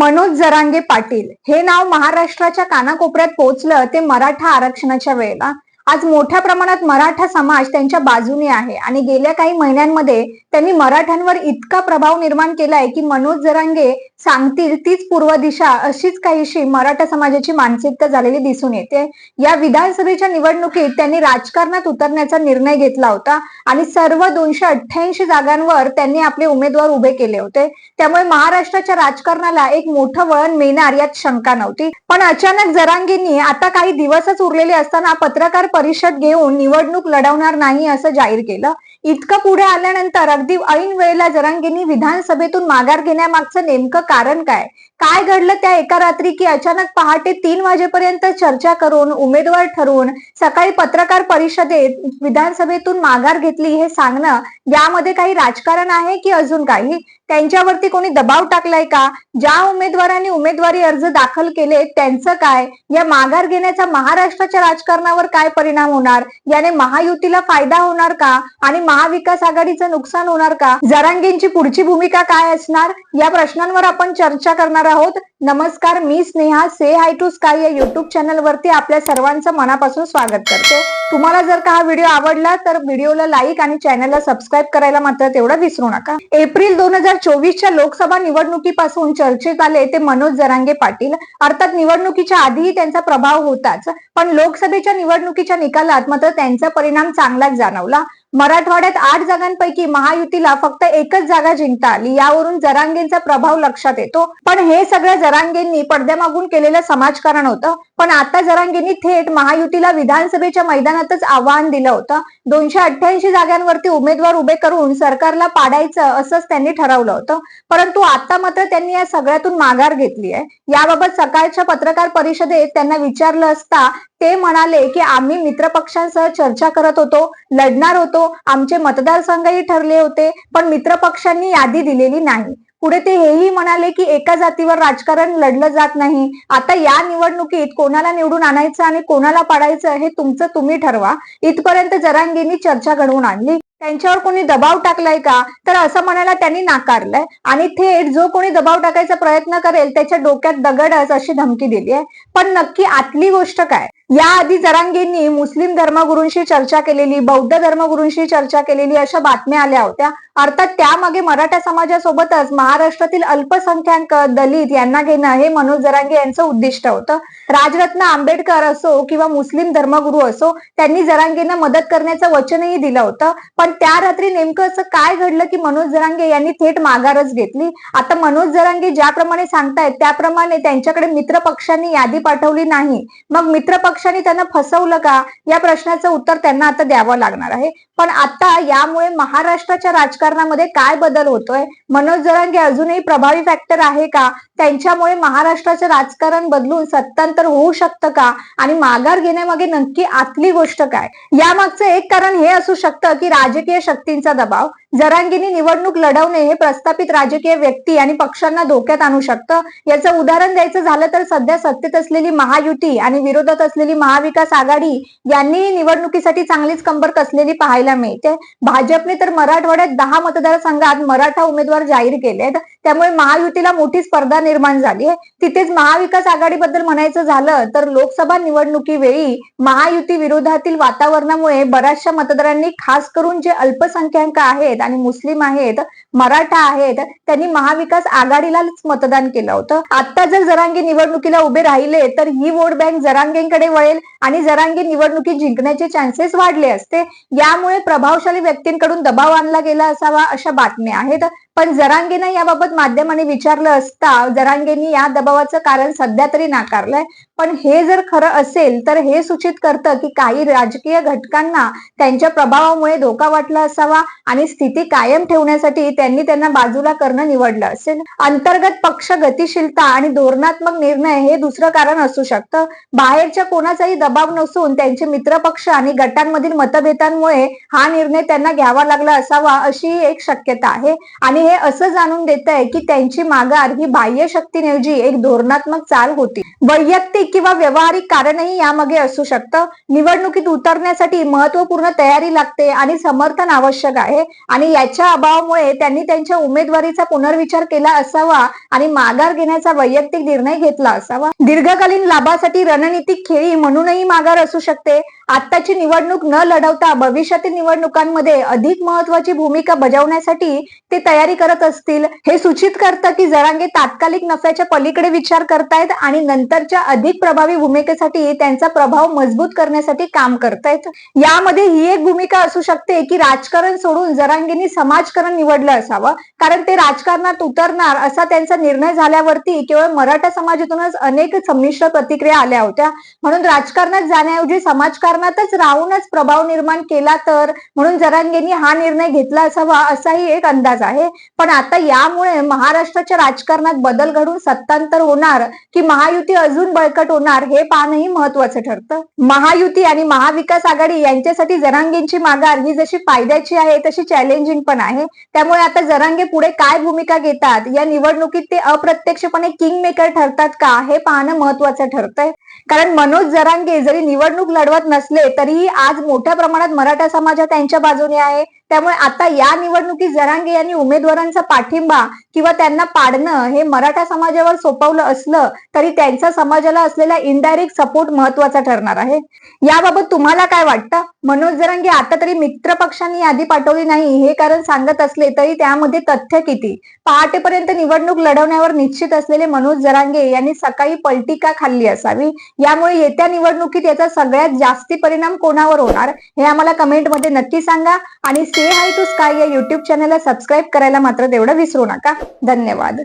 मनोज जरांगे पाटील. हे नाव महाराष्ट्राच्या कानाकोपऱ्यात पोहोचलं ते मराठा आरक्षणाच्या वेळेला. आज मोठ्या प्रमाणात मराठा समाज त्यांच्या बाजूने आहे आणि गेल्या काही महिन्यांमध्ये त्यांनी मराठ्यांवर इतका प्रभाव निर्माण केलाय की मनोज जरांगे सांगतील तीच पूर्व दिशा अशीच काहीशी मराठा समाजाची मानसिकता झालेली दिसून येते. या विधानसभेच्या निवडणुकीत त्यांनी राजकारणात उतरण्याचा निर्णय घेतला होता आणि सर्व दोनशे अठ्ठ्याऐंशी जागांवर त्यांनी आपले उमेदवार उभे केले होते. त्यामुळे महाराष्ट्राच्या राजकारणाला एक मोठं वळण मिळणार यात शंका नव्हती. पण अचानक जरांगेंनी आता काही दिवसच उरलेले असताना पत्रकार परिषद घेऊन निवडणूक लढवणार नाही असं जाहीर केलं. इतकं पुढे आल्यानंतर अगदी ऐन वेळेला जरांगेंनी विधानसभेतून माघार घेण्यामागचं नेमकं कारण काय? काय घडलं त्या एका रात्री की अचानक पहाटे तीन वाजेपर्यंत चर्चा करून उमेदवार ठरवून सकाळी पत्रकार परिषदेत विधानसभेतून माघार घेतली हे सांगणं यामध्ये काही राजकारण आहे की अजून काही? त्यांच्यावरती कोणी दबाव टाकलाय का? ज्या उमेदवारांनी उमेदवारी अर्ज दाखल केले त्यांचं काय? या माघार घेण्याचा महाराष्ट्राच्या राजकारणावर काय परिणाम होणार? याने महायुतीला फायदा होणार का? आणि महाविकास आघाडीचं नुकसान होणार का? जरांगेंची पुढची भूमिका काय असणार? या प्रश्नांवर आपण चर्चा करणार आहोत नमस्कार मी Sneha. Say hi to sky या युट्यूब चॅनल वरती आपल्या सर्वांचं मनापासून स्वागत करते. तुम्हाला जर का हा व्हिडिओ आवडला तर व्हिडिओला लाईक आणि चॅनलला सबस्क्राईब करायला मात्र तेवढं विसरू नका. एप्रिल दोन हजार चोवीसच्या लोकसभा निवडणुकीपासून चर्चेत आले ते मनोज जरांगे पाटील. अर्थात निवडणुकीच्या आधीही त्यांचा प्रभाव होताच पण लोकसभेच्या निवडणुकीच्या निकालात मात्र त्यांचा परिणाम चांगलाच जाणवला. मराठवाड्यात आठ जागांपैकी महायुतीला फक्त एकच जागा जिंकता आली यावरून जरांगेंचा प्रभाव लक्षात येतो. पण हे सगळं जरांगेंनी पडद्यामागून केलेलं समाजकारण होतं. पण आता जरांगेंनी थेट महायुतीला विधानसभेच्या मैदानातच आव्हान दिलं होतं. दोनशे अठ्ठ्याऐंशी जागांवरती उमेदवार उभे करून सरकारला पाडायचं असंच त्यांनी ठरवलं होतं. परंतु आता मात्र त्यांनी या सगळ्यातून माघार घेतली आहे. याबाबत सकाळच्या पत्रकार परिषदेत त्यांना विचारलं असता ते म्हणाले की आम्ही मित्रपक्षांसह चर्चा करत होतो लढणार होतो. आमचे मतदारसंघही ठरले होते पण मित्रपक्षांनी यादी दिलेली नाही. पुढे ते हेही म्हणाले की एका जातीवर राजकारण लढलं जात नाही. आता या निवडणुकीत कोणाला निवडून आणायचं आणि कोणाला पाडायचं हे तुमचं तुम्ही ठरवा. इथपर्यंत जरांगेंनी चर्चा घडवून आणली. त्यांच्यावर कोणी दबाव टाकलाय का? तर असं म्हणायला त्यांनी नाकारलंय. आणि थेट जो कोणी दबाव टाकायचा प्रयत्न करेल त्याच्या डोक्यात दगडच अशी धमकी दिली आहे पण नक्की आतली गोष्ट काय? याआधी जरांगेंनी मुस्लिम धर्मगुरूंशी चर्चा केलेली बौद्ध धर्मगुरूंशी चर्चा केलेली अशा बातम्या आल्या होत्या. अर्थात त्यामागे मराठा समाजासोबतच महाराष्ट्रातील अल्पसंख्याक दलित यांना घेणं हे मनोज जरांगे यांचं उद्दिष्ट होतं. राजरत्न आंबेडकर असो किंवा मुस्लिम धर्मगुरू असो त्यांनी जरांगेंना मदत करण्याचं वचनही दिलं होतं. पण त्या रात्री नेमकं असं काय घडलं की मनोज जरांगे यांनी थेट माघारच घेतली? आता मनोज जरांगे ज्याप्रमाणे सांगतायत त्याप्रमाणे त्यांच्याकडे मित्र पक्षांनी यादी पाठवली नाही. मग मित्र पक्षांनी त्यांना फसवलं का? या प्रश्नाचं उत्तर त्यांना आता द्यावं लागणार आहे. पण आता यामुळे महाराष्ट्राच्या राजकारणामध्ये काय बदल होतोय? मनोज जरांगे अजूनही प्रभावी फॅक्टर आहे का? त्यांच्यामुळे महाराष्ट्राचं राजकारण बदलून सत्तांतर होऊ शकतं का? आणि माघार घेण्यामागे नक्की आतली गोष्ट काय? यामागचं एक कारण हे असू शकतं की राजकीय शक्तींचा दबाव जरांगीनी निवडणूक लढवणे हे प्रस्थापित राजकीय व्यक्ती आणि पक्षांना धोक्यात आणू शकतं. याचं उदाहरण द्यायचं झालं तर सध्या सत्तेत असलेली महायुती आणि विरोधात असलेली महाविकास आघाडी यांनीही निवडणुकीसाठी चांगलीच कंबर कसलेली पाहायला मिळते. भाजपने तर मराठवाड्यात दहा मतदारसंघात मराठा उमेदवार जाहीर केलेत. त्यामुळे महायुतीला मोठी स्पर्धा निर्माण झाली आहे. तिथेच महाविकास आघाडीबद्दल म्हणायचं झालं तर लोकसभा निवडणुकीवेळी महायुती विरोधातील वातावरणामुळे बऱ्याचशा मतदारांनी खास करून जे अल्पसंख्याक आहेत आणि मुस्लिम आहेत मराठा आहेत त्यांनी महाविकास आघाडीलाच मतदान केलं होतं. आता जर जरांगी निवडणुकीला उभे राहिले तर ही वोट बँक जरांगेंकडे वळेल आणि जरांगी निवडणुकी जिंकण्याचे चान्सेस वाढले असते. यामुळे प्रभावशाली व्यक्तींकडून दबाव आणला गेला असावा अशा बातम्या आहेत. पण जरांगेनं याबाबत माध्यमांनी विचारलं असता जरांगेंनी या दबावाचं कारण सध्या तरी नाकारलंय. पण हे जर खरं असेल तर हे सूचित करतं की काही राजकीय घटकांना त्यांच्या प्रभावामुळे धोका वाटला असावा आणि स्थिती कायम ठेवण्यासाठी त्यांनी त्यांना बाजूला करणं निवडलं असेल. अंतर्गत पक्ष गतिशीलता आणि धोरणात्मक निर्णय हे दुसरं कारण असू शकतं. बाहेरच्या कोणाचाही दबाव नसून त्यांचे मित्रपक्ष आणि गटांमधील मतभेदांमुळे हा निर्णय त्यांना घ्यावा लागला असावा अशी एक शक्यता आहे. आणि हे असं जाणून देत आहे आहे की त्यांची माघार ही बाह्य शक्तीऐवजी एक धोरणात्मक चाल होती. वैयक्तिक किंवा व्यावहारिक कारणही यामागे असू शकतं. निवडणुकीत उतरण्यासाठी महत्त्वपूर्ण तयारी लागते आणि समर्थन आवश्यक आहे. आणि याच्या अभावामुळे त्यांनी त्यांच्या उमेदवारीचा पुनर्विचार केला असावा आणि माघार घेण्याचा वैयक्तिक निर्णय घेतला असावा. दीर्घकालीन लाभासाठी रणनीतिक खेळी म्हणूनही माघार असू शकते. आत्ताची निवडणूक न लढवता भविष्यातील निवडणुकांमध्ये अधिक महत्वाची भूमिका बजावण्यासाठी ते तयारी करत असतील हे सूचित करतं की जरांगे तात्कालिक नफ्याच्या पलीकडे विचार करतायत आणि नंतरच्या अधिक प्रभावी भूमिकेसाठी त्यांचा प्रभाव मजबूत करण्यासाठी काम करतायत. यामध्ये ही एक भूमिका असू शकते की राजकारण सोडून जरांगेंनी समाजकारण निवडलं असावं कारण ते राजकारणात उतरणार असा त्यांचा निर्णय झाल्यावरती केवळ मराठा समाजातूनच अनेक संमिश्र प्रतिक्रिया आल्या होत्या. म्हणून राजकारणात जाण्याऐवजी समाजकारणातच राहूनच प्रभाव निर्माण केला तर म्हणून जरांगेंनी हा निर्णय घेतला असावा असाही एक अंदाज आहे. पण आता यामुळे महाराष्ट्राच्या राजकारणात बदल घडून सत्तांतर होणार की महायुती अजून बळकट होणार हे पाहणंही महत्वाचं ठरतं. महायुती आणि महाविकास आघाडी यांच्यासाठी जरांगेंची माघार ही जशी फायद्याची आहे तशी चॅलेंजिंग पण आहे. त्यामुळे आता जरांगे पुढे काय भूमिका घेतात या निवडणुकीत ते अप्रत्यक्षपणे किंग मेकर ठरतात का हे पाहणं महत्वाचं ठरतंय. कारण मनोज जरांगे जरी निवडणूक लढवत नसले तरीही आज मोठ्या प्रमाणात मराठा समाज हा त्यांच्या बाजूने आहे. त्यामुळे आता या निवडणुकीत जरांगे यांनी उमेदवारांचा पाठिंबा किंवा त्यांना पाडणं हे मराठा समाजावर सोपवलं असलं तरी त्यांचा समाजाला असलेला इनडायरेक्ट सपोर्ट महत्त्वाचा ठरणार आहे. याबाबत तुम्हाला काय वाटतं? मनोज जरांगे आता तरी मित्र पक्षांनी यादी पाठवली नाही हे कारण सांगत असले तरी त्यामध्ये तथ्य किती? पहाटेपर्यंत निवडणूक लढवण्यावर निश्चित असलेले मनोज जरांगे यांनी सकाळी पलटिका खाल्ली असावी. यामुळे येत्या निवडणुकीत याचा सगळ्यात जास्ती परिणाम कोणावर होणार? हे आम्हाला कमेंटमध्ये नक्की सांगा. आणि से हाय टू स्काय या युट्यूब चॅनलला सबस्क्राईब करायला मात्र तेवढं विसरू नका. धन्यवाद.